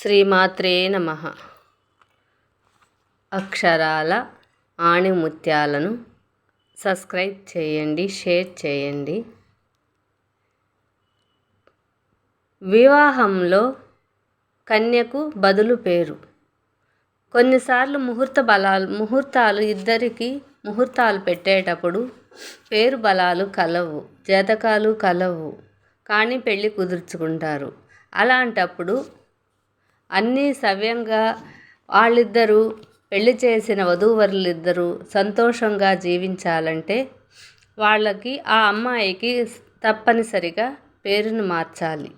శ్రీమాత్రే నమ. అక్షరాల ఆణిముత్యాలను సబ్స్క్రైబ్ చేయండి షేర్ చేయండి. వివాహంలో కన్యకు బదులు పేరు. కొన్నిసార్లు ముహూర్త బలాలు ముహూర్తాలు ఇద్దరికి ముహూర్తాలు పెట్టేటప్పుడు పేరు బలాలు కలవు జాతకాలు కలవు కానీ పెళ్ళి కుదుర్చుకుంటారు. అలాంటప్పుడు అన్నీ సవ్యంగా వాళ్ళిద్దరూ పెళ్ళి చేసిన వధూవరులిద్దరూ సంతోషంగా జీవించాలంటే వాళ్ళకి ఆ అమ్మాయికి తప్పనిసరిగా పేరును మార్చాలి.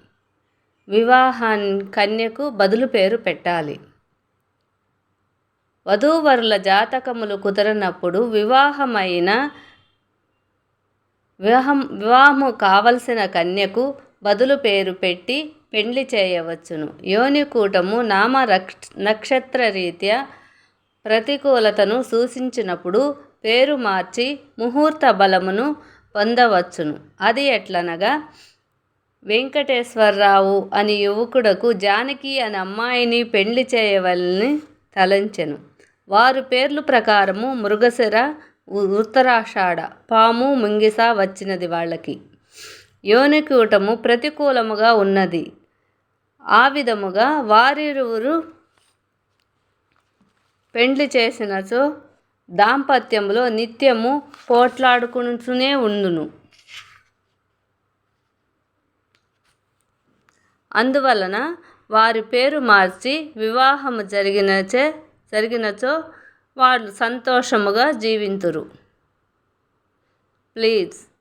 వివాహాన్ కన్యకు బదులు పేరు పెట్టాలి. వధూవరుల జాతకములు కుదరనప్పుడు వివాహమైన వివాహం వివాహము కావలసిన కన్యకు బదులు పేరు పెట్టి పెండ్లి చేయవచ్చును. యోనికూటము నామ నక్షత్ర రీత్యా ప్రతికూలతను సూచించినప్పుడు పేరు మార్చి ముహూర్త బలమును పొందవచ్చును. అది ఎట్లనగా వెంకటేశ్వరరావు అని యువకుడకు జానకి అనే అమ్మాయిని పెళ్ళి చేయవలని తలంచెను. వారు పేర్లు ప్రకారము మృగశిర ఉత్తరాషాఢ పాము ముంగిస వచ్చినది వాళ్ళకి. యోనికూటము ప్రతికూలముగా ఉన్నది. ఆ విధముగా వారిరువురు పెండ్లి చేసినచో దాంపత్యంలో నిత్యము పోట్లాడుకుంటూనే ఉండును. అందువలన వారి పేరు మార్చి వివాహము జరిగినచే జరిగినచో వాళ్ళు సంతోషముగా జీవింతురు. ప్లీజ్.